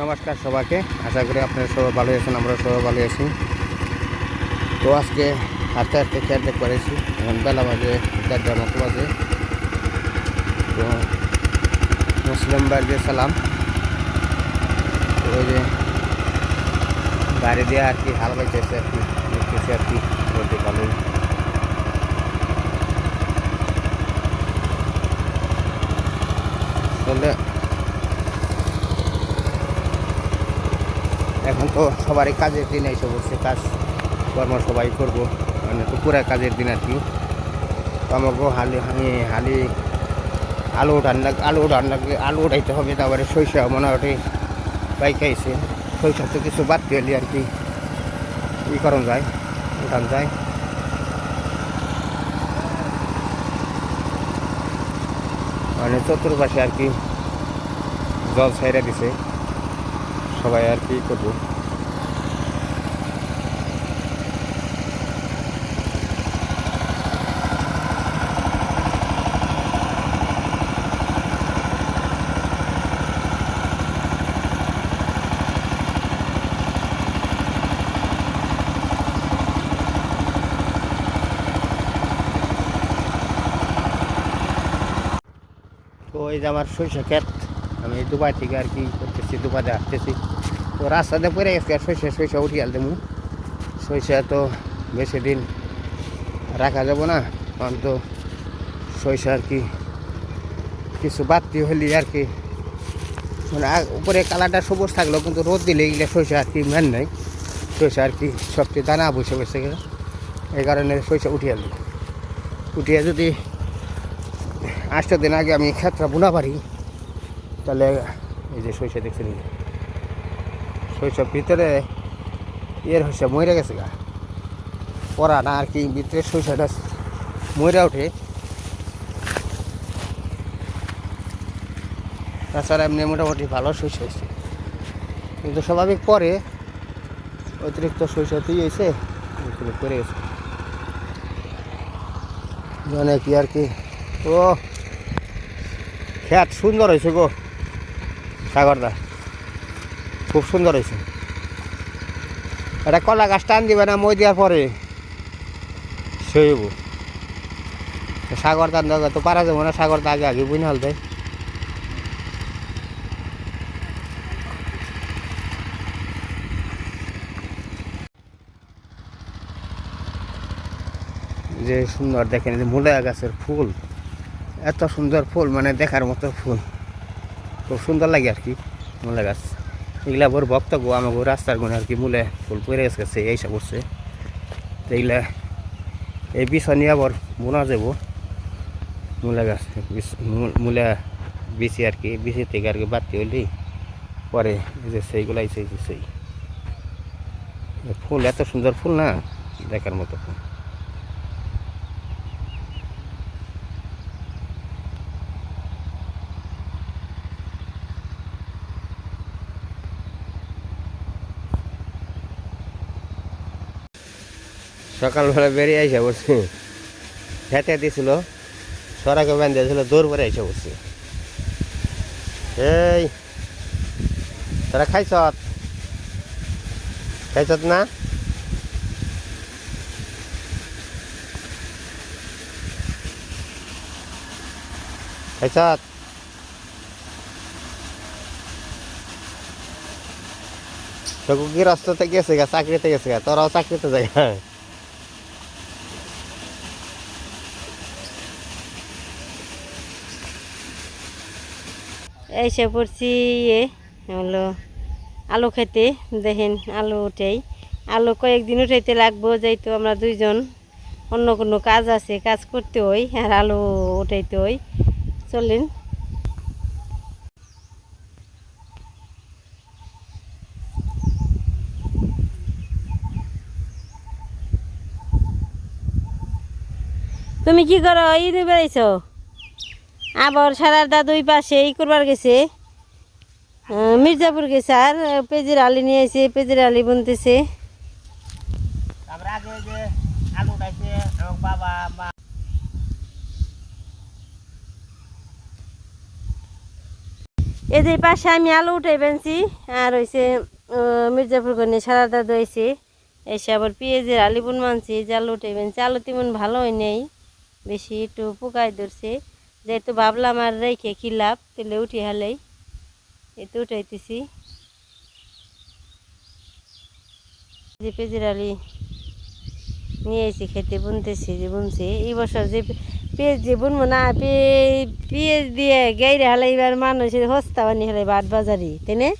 নমস্কার সবাইকে। আশা করি আপনারা সবাই ভালো আছেন, আমরা সবাই ভালো আছি। তো আজকে হাঁটতে হাঁটতে খেয়াল দেখতে পারেছি এখন বেলা বাজে দেড়টার মতো বাজে। তো মুসলিম বাড়িতে সালাম, ওই যে গাড়ি দিয়ে আর কি হাল বাইতেছে আর কি, দেখতেছি আর কি, বলতে ভালোই আসলে এখন তো সবারই কাজের দিন এসে বসছে কাজ কর্ম সবাই করব। মানে তো পুরা কাজের দিন আর কি। আমাকে হালি হালি হালি আলু লাগ- আলু লাগবে আলু উঠাইতে হবে, তারপরে সরিষা মনে হয় বাইক আইছে। সরিষা তো কিছু বাদ দিলি আর কি ই করন যায়, উঠান যায়। মানে চতুর্পাশে আর কি জল ছাইরা দিছে। সবাই আর কি করব তো এই যে আমার সরিষা ক্ষেত আমি দুবাই থেকে আর কি করতেছি দুবাইতে আসতেছি তো রাস্তাতে পড়ে গেছে আর সরিষা সরিষা উঠিয়ে আলতে মু সরিষা তো বেশি দিন রাখা যাব না, কারণ তো সরিষা আর কি কিছু বাড়তি হলে আর কি। মানে উপরে কালারটা সবুজ থাকলেও কিন্তু রোদ দিলে এগুলো সরিষা আর কি মেন নেই। সরিষা আর কি সবচেয়ে দানা বসে বসে গেলে। এই কারণে সরিষা উঠিয়ে আনলি উঠিয়ে যদি আটটা দিন আগে আমি ক্ষেত্রা বোনা পারি তাহলে এই যে সরিষা দেখছেন সরিষার ভিতরে ইয়ের হয়েছে মরে গেছে গা। পরা না আর কি, ভিতরে সরিষাটা মরে ওঠে তাছাড়া এমনি মোটামুটি ভালো সরিষা হয়েছে কিন্তু স্বাভাবিক পরে অতিরিক্ত সরিষাতেই হয়েছে করে গেছে। মানে কি আর কি, ও খেত সুন্দর হয়েছে গো, সাগরদা। খুব সুন্দর হয়েছে। এটা কলা গাছ টান দিবে না, মই দেওয়ার পরে সইব। সাগর টান তো পারা যাব না, সাগর আগে আগে বুঝে হল দেয়। যে সুন্দর দেখেন যে মূলা গাছের ফুল, এত সুন্দর ফুল মানে দেখার মতো ফুল। খুব সুন্দর লাগে আর কি, মূলা গাছ। এগুলা বড় ভক্ত গো আমাকে রাস্তার গুণে আর কি মূলে ফুল পরে গেছে এইসব করছে তো এগুলা এই বিষয় নিয়ে আবার বোনা যাব মূলা গাছ মূল- বিচি আর কি, বিচি থেকে আর কি বাড়তি হইলেই পরে যে সেইগুলাই সেই সেই ফুল এত সুন্দর ফুল না দেখার মতো ফুল। সকালবেলা বেরিয়ে আইসা বলছি খেতে দিছিল, সরাকে বেঁধে দিয়েছিল দৌড় পরে আইসা বলছি এই, তোরা খাইছ খাইছ না? খাইছ তোকে গৃহস্থতে গেছে গা, চাকরিতে গেছে গা, তোরাও চাকরিতে যাই এসে পড়ছি ইয়ে হলো আলু খেতে। দেখেন, আলু উঠেই। আলু কয়েকদিন উঠাইতে লাগবো, যেহেতু আমরা দুইজন, অন্য কোনো কাজ আছে, কাজ করতে হই, আর আলু উঠাইতে হই। চলেন। তুমি কি করো? ই বেড়াইছো? আবার সারার দা দুই পাশে ই করবার গেছে। মির্জাপুর গেছে আর পেজির আলি নিয়ে এসে পেজির আলি বুনতেছে। এই পাশে আমি আলু উঠে বেনছি আর হয়েছে মির্জাপুর গনে সারা দাদু হয়েছে এসে আবার পেঁয়াজের আলিপুন মানছি যে আলু উঠে বেনছি। আলু তেমন ভালো হয় নেই বেশি একটু পোকায় ধরছে। যেহেতু ভাবলাম আর রেখে কি লাভ? তেলে উঠে হালেই। এই তো উঠাইতেছি। যে পেঁয়াজের আলি নিয়ে এসে খেতে বুনতেছি, যে বুনছি। এই বছর যে পেঁয়াজ যে বুনবো না পেঁয়াজ দিয়ে গাইরে হালাই এবার মানুষের হস্তা বানি হালাই বাট বাজারি, তাই না?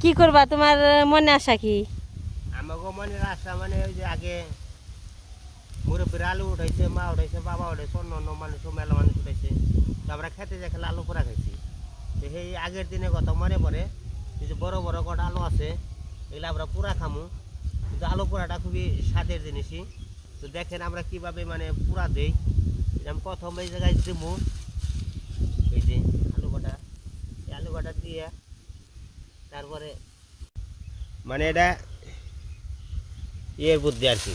কি করবা তোমার মনে আশা কি? আমাকে মানে রাস্তা মানে ওই যে আগে মুরব্বীর আলু উঠাইছে, মা উঠাইছে, বাবা উঠাইছে, অন্য অন্য মানুষ মেলা মানুষ উঠাইছে। তো আমরা খেতে খেলে আলু পোড়া খাইছি। তো সেই আগের দিনে কথা মনে পড়ে যে বড় বড় কটা আলু আছে, এগুলো আমরা পুরা খামু। কিন্তু আলু পোড়াটা খুবই স্বাদের জিনিসই। তো দেখেন আমরা কীভাবে মানে পুরা দেই। আমি প্রথম এই জায়গায় দেবো। এই যে আলু কটা, এই আলু কটা দিয়ে তারপরে মানে এটা ইয়ের বুদ্ধি আর কি।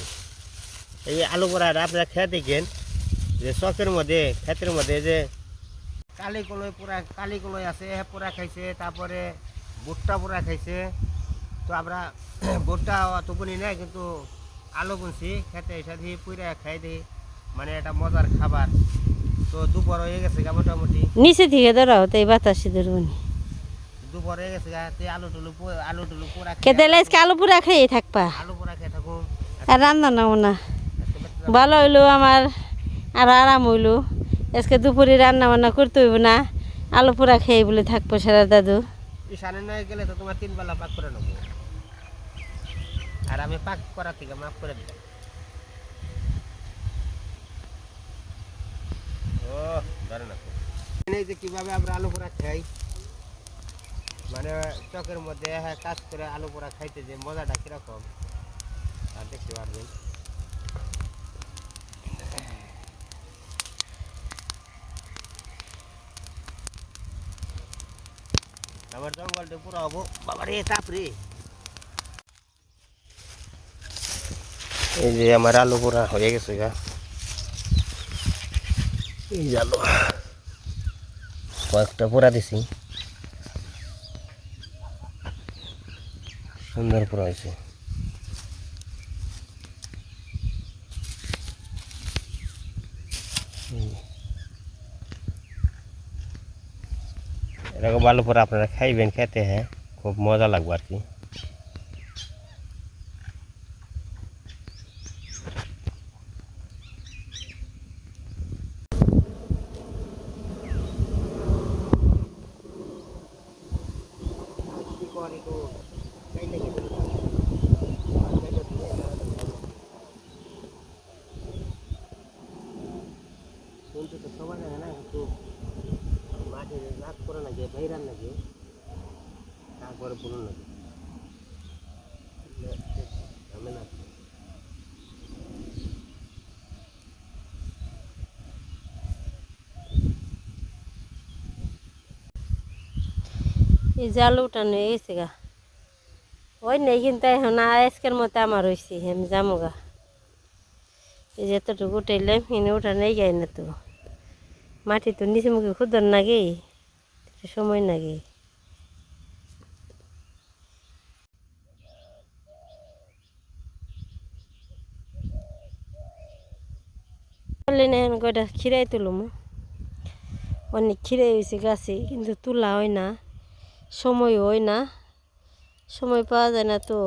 এই আলু পোড়াটা আপনারা খেয়ে দেখেন যে চকের মধ্যে ক্ষেতের মধ্যে যে কালি কলই পুরা কালি কলই আছে পোড়া খাইছে তারপরে ভুট্টা পোড়া খাইছে। তো আমরা ভুট্টা অত বুনি নাই কিন্তু আলু বুনছি খেতে এসে দিয়ে পুরা খাই দিই মানে এটা মজার খাবার। তো দুপুর হয়ে গেছে গা মোটামুটি। নিচে থেকে ধরাও তাই বাতাসে ধরবনি দুপুর হয়ে গেছে গা তে আলু টুলু আলু টুলু খেয়ে- খেতে লাইজকে আলু পুরা খেয়ে থাকবা। আলু পোড়া খেয়ে থাকুন আর রান্না নাও না। ভালো হইল আমার, আর আরাম হইল। আজকে দুপুরে রান্না বান্না করতে হইব না, আলু পোড়া খেয়ে বলে থাকব সারা দাদু। ঈশানে গেলে তো তোমার পাক করে নেব। আর আমি পাক মাফ করে দিলাম। ও, ধরে না যে কীভাবে আমরা আলু খাই মানে চকের মধ্যে হ্যাঁ কাজ করে আলু পোড়া খাইতে যে মজাটা কীরকম আর দেখতে পারবেন। পুরো এই যে আমার আলু পোড়া হয়ে গেছে গা। কয়েকটা পোড়া দিছি। সুন্দর পোড়া হয়েছে হুম। এরকম আলু পোড়া আপনারা খাইবেন খেতে হ্যাঁ খুব মজা লাগবে আর কি শুনতে তো সময় লাগে না একটু মাঠে রাত করে লাগে বাইরান লাগে লাগে ঝামেলা এই আলু উঠানো হয়ে গেছে গা। ওই নেই কিন্তু এখন আজকের মতো আমার হয়েছে আমি যাব গা। এই যে এতটুকু উঠাইলাম, এনে উঠা নেই গাই না তো। মাটি তো নিচে মুখে খুদর নাগে সময় লাগে বললেন এখন কয়টা খিরাই তুলুম অনেক খিরাই হয়েছে গাছে কিন্তু তোলা হয় না সময় হয় না সময় পাওয়া যায় না তো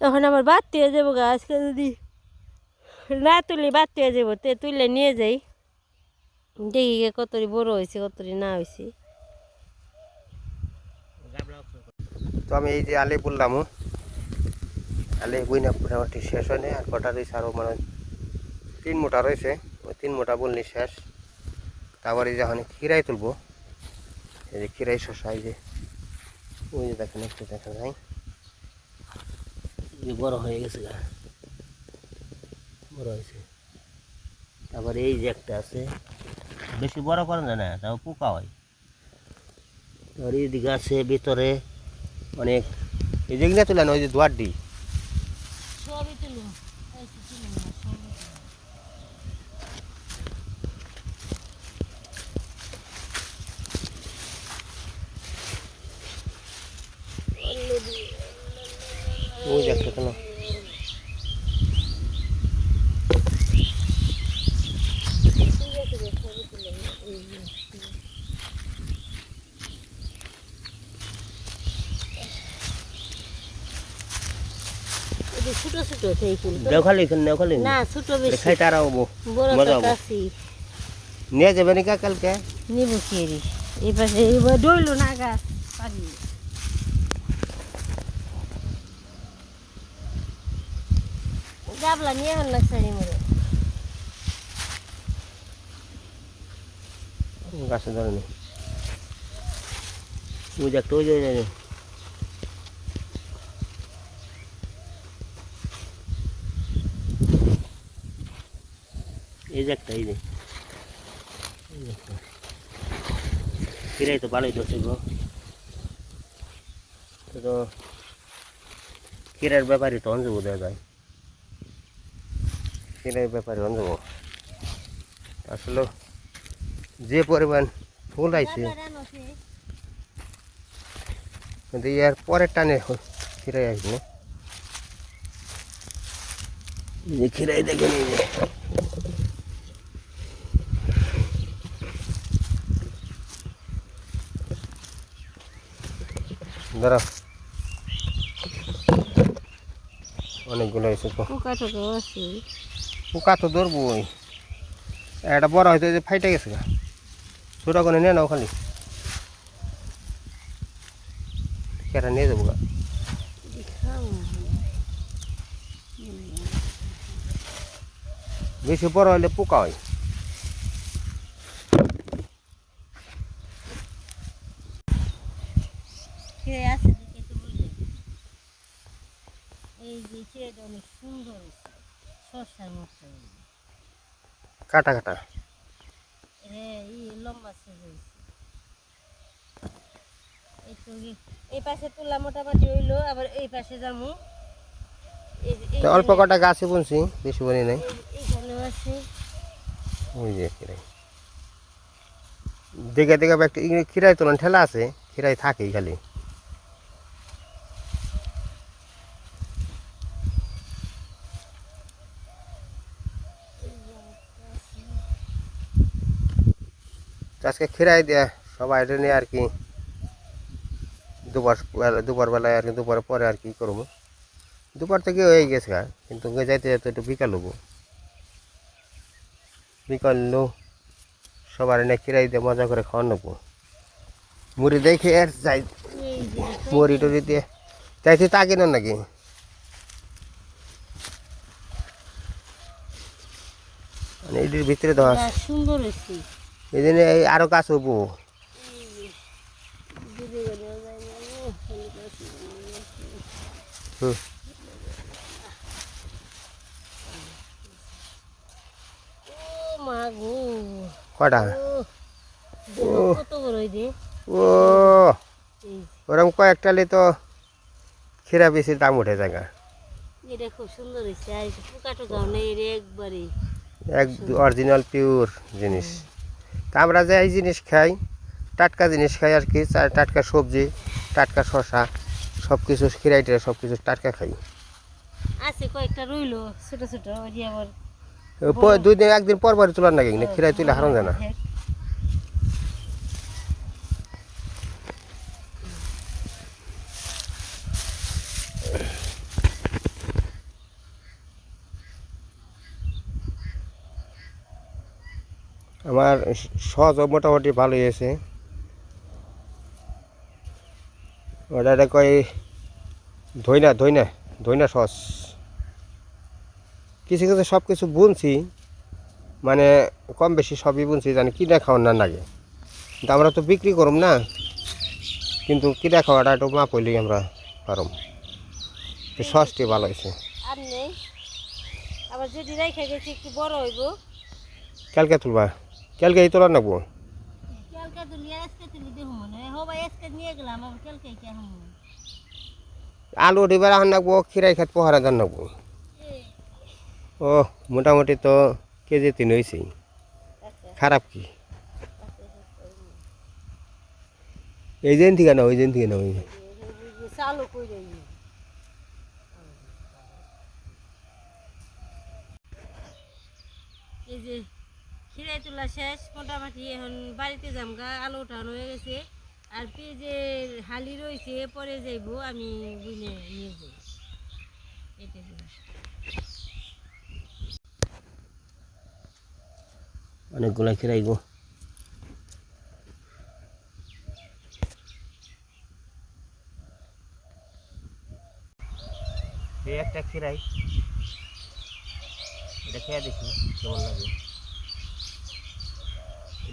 এখন আমার বাড়তে হয়ে যাব আজকে যদি না তুলি বাড়তে হয়ে যাব তে তুললে নিয়ে যাই দেখি কতরি বড় হয়েছে কতরি না হয়েছে তো আমি এই যে আলে বললাম আলে বইনা মোটামুটি শেষ হয় নাই আর কটা রয়েছে আরও মানে তিন মোটা রয়েছে, ওই তিন মোটা বললি শেষ। তারপরে যে এখন খিরাই তুলবো। এই যে খিরাই শশা এই যে, ওই যে দেখেন, একটু দেখা যায় যে বড় হয়ে গেছে গা। বড় হয়েছে। তারপরে এই যে একটা আছে, বেশি বড় করেন না, তাও পোকা হয়। আর এইদিকে আছে ভিতরে অনেক এই যেগুলো তুলেন, ওই যে দুয়ারডি সবই वो जा कितना ছোট ছোট সেই ফুল দেখালে দেখালে না ছোট বেশি খাইতারা হবো মজা হবো নিয়ে যাবে নাকি কালকে নিব কি রে এবার এবার ডইলো না গা পারি গাবলা নিয়ে হল লাগছে মরে। গাছে ধরে নি। ওই যে একটা ওই যে। এই যে একটা, এই যে। কিরাই তো ভালোই ধরছে গো। তো কিরার ব্যাপারে তো অঞ্জব দেওয়া যায় কিরার ব্যাপারে অঞ্জব আসলে যে পরিমাণ ফুল আইছে কিন্তু ইয়ার পরের টানে খিরাই আসবে না এই যে খিরাই দেখেন এই যে দাঁড়াও অনেকগুলো এসে তো পোকা টোকা আছে পোকা তো ধরবো ওই একটা বড় হয়তো যে ফাইটে গেছে গা। ছোটা করে নিয়ে নাও খালি। কেটা নিয়ে যাব গা। বেশি বড় হলে পোকা হয়। এই যে অনেক সুন্দর। কাটা কাটা। এই পাশে তুলা মোটামুটি হইল আবার এই পাশে যামু। অল্প কটা গাছে বুনছি বেশি বনি নাই। এই- ওই যে খিরাই দেখে দেখে একটা খিরাই তোলান ঠেলা আছে খিরাই থাকেই খালি। তো আজকে খিরাই দেয়া, সবাই এটা নিয়ে আর কি দুপুর দুপুর বেলায় আর কি দুপুর পরে আর কি করব। দুপুর থেকে হয়ে গেছে কিন্তু যাইতে যাইতে একটু বিকাল হব। বিকাল সবার এনে খিরাই দিয়ে মজা করে খাওয়ান নেব। মুড়ি দেখে আর যাই, মুড়ি টুড়ি দিয়ে তুই তাকে নেন নাকি? মানে এটির ভিতরে গাছ সুন্দর হয়েছে। এই জন্য আরও কাজ হব। হুম। কটা? ও দেখো কত বড় এই যে? ও। এই ওরকম কয়েকটালে তো খিরা বেশি দাম উঠে জায়গা। এটা খুব সুন্দর হয়েছে আর পোকা টোকাও নেই একবারে। এক অরিজিনাল পিওর জিনিস। তা আমরা যে এই জিনিস খাই টাটকা জিনিস খাই আর কি টাটকা সবজি টাটকা শশা সব কিছু খিরাইটে সব কিছু টাটকা খাই। আছে কয়েকটা রইল ছোট ছোট দুই দিন একদিন পর পর তোলার নাকি খিরাই তুলে হারান যায় না আমার সহজ মোটামুটি ভালোই আছে ওটা একটা কয় ধইনা ধইনা ধইনা সস। কিছু কিছু সব কিছু বুনছি মানে কম বেশি সবই বুনছি জানি কিনা খাওয়ার না লাগে। কিন্তু আমরা তো বিক্রি করুম না কিন্তু কিনা খাওয়াটা একটু মাপ হইলেই আমরা পারম। সসটি ভালো হয়েছে। আর নেই। আবার যদি রেখে গেছি একটু বড় হইব। কালকে তুলবা। কালকে এই তোলার নাকবো আলু ডিবার আহান নাকবো খিরাই খাত পোহারা দান নাকবো ও মোটামুটি তো কেজি তিন হয়েছে আচ্ছা। খারাপ কি? এই দিন থেকে না ওই দিন থেকে না। ওই এই যে খিরাই তোলা শেষ মোটামুটি এখন বাড়িতে যাম গা আলু উঠানো হয়ে গেছে। আর পেঁয়াজের হালি রয়েছে পরে যাইবো আমি বুঝে নিয়ে যাই। অনেকগুলা গো। একটা খিরাই এটা খেয়ে দেখি কেমন লাগে।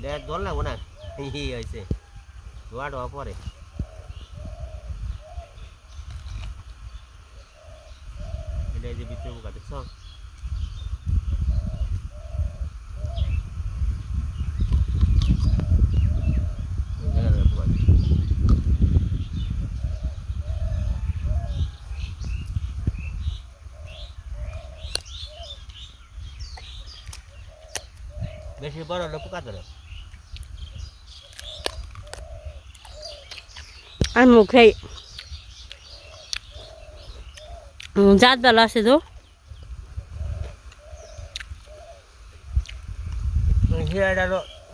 এটা জল লাগবো না ই হয়েছে ধোয়া ধোয়া পরে এটা এই যে ভিতরে পোকা দেখছ এই জায়গাটা পোকা। বেশি বড় হলে পোকা ধরে আর মুখে জাত ভালো আছে তো।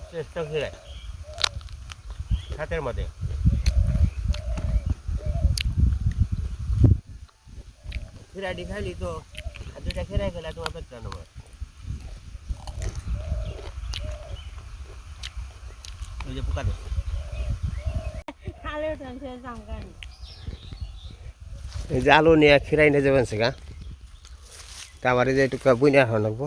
শ্রেষ্ঠ হিরাই হাতের মধ্যে। হিরাটি খাইলি তো দুটা খেরাই খেলে তোমার পেটটা নেব ওই যে পোকা ধরছে। এই যে আলু নিয়ে ফিরাই নিয়ে যাবেন সেগা। তা যে একটু বুঝে রাখা লাগবো।